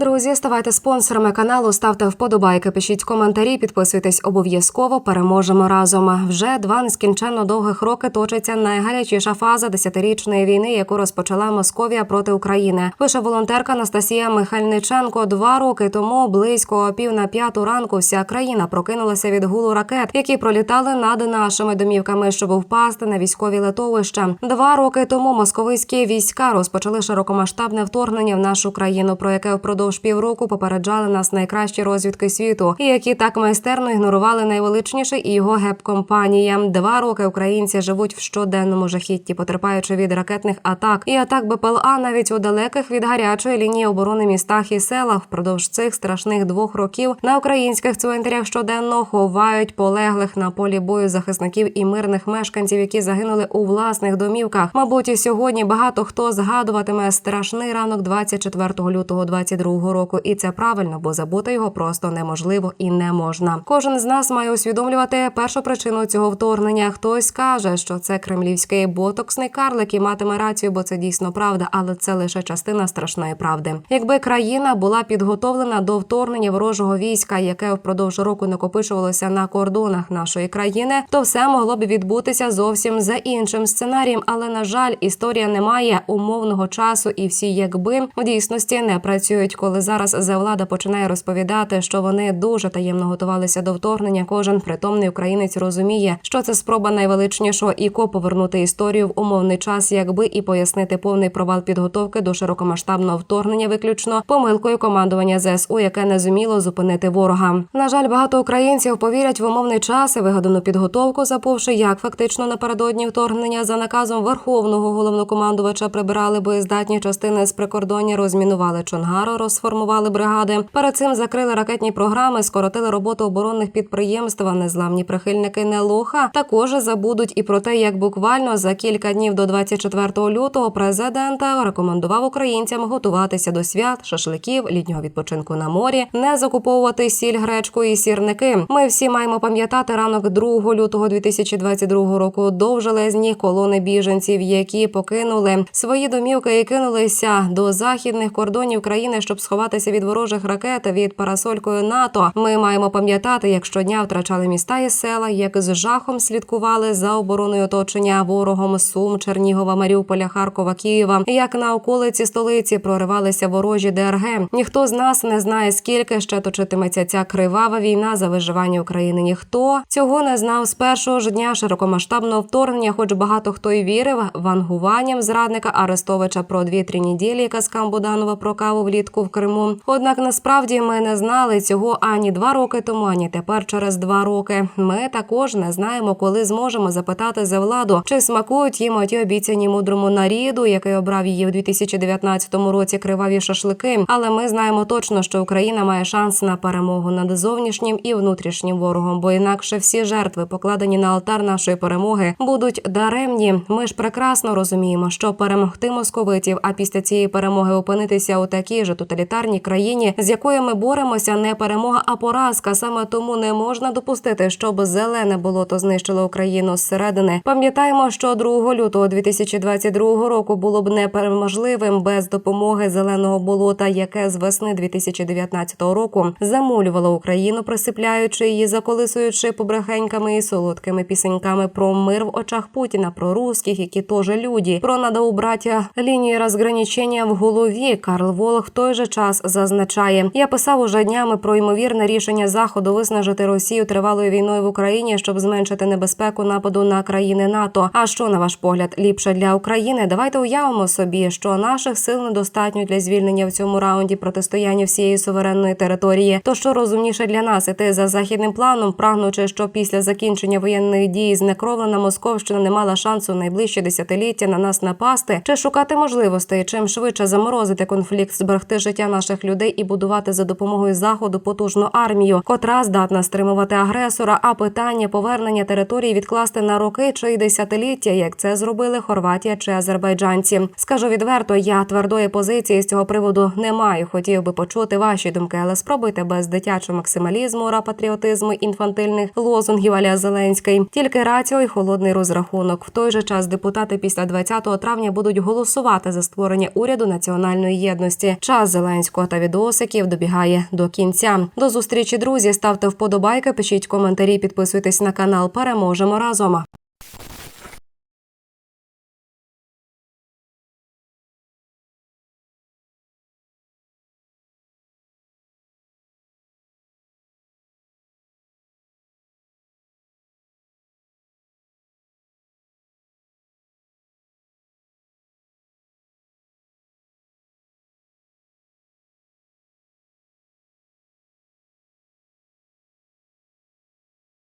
Друзі, ставайте спонсорами каналу, ставте вподобайки, пишіть коментарі, підписуйтесь обов'язково. Переможемо разом. Вже два нескінченно довгих роки точиться найгарячіша фаза десятирічної війни, яку розпочала Московія проти України. Пише волонтерка Анастасія Михальниченко. Два роки тому, близько пів на п'яту ранку, вся країна прокинулася від гулу ракет, які пролітали над нашими домівками, щоб впасти на військові литовища. Два роки тому московицькі війська розпочали широкомасштабне вторгнення в нашу країну, про яке впродовж півроку попереджали нас найкращі розвідки світу, і які так майстерно ігнорували найвеличніше і його геп-компанія. Два роки українці живуть в щоденному жахітті, потерпаючи від ракетних атак і атак БПЛА навіть у далеких від гарячої лінії оборони містах і селах. Впродовж цих страшних двох років на українських цвинтарях щоденно ховають полеглих на полі бою захисників і мирних мешканців, які загинули у власних домівках. Мабуть, і сьогодні багато хто згадуватиме страшний ранок 24 лютого 22 року, і це правильно, бо забути його просто неможливо і не можна. Кожен з нас має усвідомлювати першу причину цього вторгнення. Хтось каже, що це кремлівський ботоксний карлик і матиме рацію, бо це дійсно правда, але це лише частина страшної правди. Якби країна була підготовлена до вторгнення ворожого війська, яке впродовж року накопичувалося на кордонах нашої країни, то все могло б відбутися зовсім за іншим сценарієм. Але на жаль, історія не має умовного часу, і всі, якби в дійсності не працюють. Коли зараз за влада починає розповідати, що вони дуже таємно готувалися до вторгнення. Кожен притомний українець розуміє, що це спроба найвеличнішого іко повернути історію в умовний час, якби і пояснити повний провал підготовки до широкомасштабного вторгнення, виключно помилкою командування ЗСУ, яке не зуміло зупинити ворога. На жаль, багато українців повірять в умовний час і вигадану підготовку, забувши, як фактично напередодні вторгнення за наказом верховного головнокомандувача прибирали боєздатні частини з прикордоння, розмінували Чонгаро, розформували бригади. Перед цим закрили ракетні програми, скоротили роботу оборонних підприємств. а Незламні прихильники Нелоха також забудуть і про те, як буквально за кілька днів до 24 лютого президента рекомендував українцям готуватися до свят, шашликів, літнього відпочинку на морі, не закуповувати сіль, гречку і сірники. Ми всі маємо пам'ятати ранок 2 лютого 2022 року. Довжелезні колони біженців, які покинули свої домівки і кинулися до західних кордонів країни, щоб сховатися від ворожих ракет від парасолькою НАТО. Ми маємо пам'ятати, як щодня втрачали міста і села, як з жахом слідкували за обороною оточення ворогом Сум, Чернігова, Маріуполя, Харкова, Києва. Як на околиці столиці проривалися ворожі ДРГ. Ніхто з нас не знає, скільки ще точитиметься ця кривава війна за виживання України. Ніхто цього не знав з першого ж дня широкомасштабного вторгнення, хоч багато хто й вірив вангуванням зрадника Арестовича про дві-три неділі, казкам Буданова про каву влітку в Криму. Однак насправді ми не знали цього ані два роки тому, ані тепер через два роки. Ми також не знаємо, коли зможемо запитати за владу, чи смакують їм оті обіцяні мудрому наріду, який обрав її в 2019 році криваві шашлики. Але ми знаємо точно, що Україна має шанс на перемогу над зовнішнім і внутрішнім ворогом, бо інакше всі жертви, покладені на алтар нашої перемоги, будуть даремні. Ми ж прекрасно розуміємо, що перемогти московитів, а після цієї перемоги опинитися у такій же тоталітарній країні, з якою ми боремося, не перемога, а поразка. Саме тому не можна допустити, щоб зелене болото знищило Україну зсередини. Пам'ятаємо, що 2 лютого 2022 року було б непереможливим без допомоги зеленого болота, яке з весни 2019 року замулювало Україну, присипляючи її, заколисуючи побрехеньками і солодкими пісеньками про мир в очах Путіна, про русських, які теж люди, про надоубраття лінії розграничення в голові. Карл Волох в той же час зазначає: я писав уже днями про ймовірне рішення заходу виснажити Росію тривалою війною в Україні, щоб зменшити небезпеку нападу на країни НАТО. А що на ваш погляд ліпше для України? Давайте уявимо собі, що наших сил недостатньо для звільнення в цьому раунді протистояння всієї суверенної території. То що розумніше для нас іти за західним планом, прагнучи, що після закінчення воєнних дій знекровлена Московщина не мала шансу найближчі десятиліття на нас напасти, чи шукати можливостей, чим швидше заморозити конфлікт, зберегти життя наших людей і будувати за допомогою заходу потужну армію, котра здатна стримувати агресора. А питання повернення території відкласти на роки чи десятиліття, як це зробили Хорватія чи азербайджанці. Скажу відверто, я твердої позиції з цього приводу не маю. Хотів би почути ваші думки, але спробуйте без дитячого максималізму, рапатріотизму, інфантильних лозунгів Аля Зеленський. Тільки раціо і холодний розрахунок. В той же час депутати після 20 травня будуть голосувати за створення уряду національної єдності. Час зелений Зеленського та відосиків добігає до кінця. До зустрічі, друзі. Ставте вподобайки, пишіть коментарі, підписуйтесь на канал. Переможемо разом.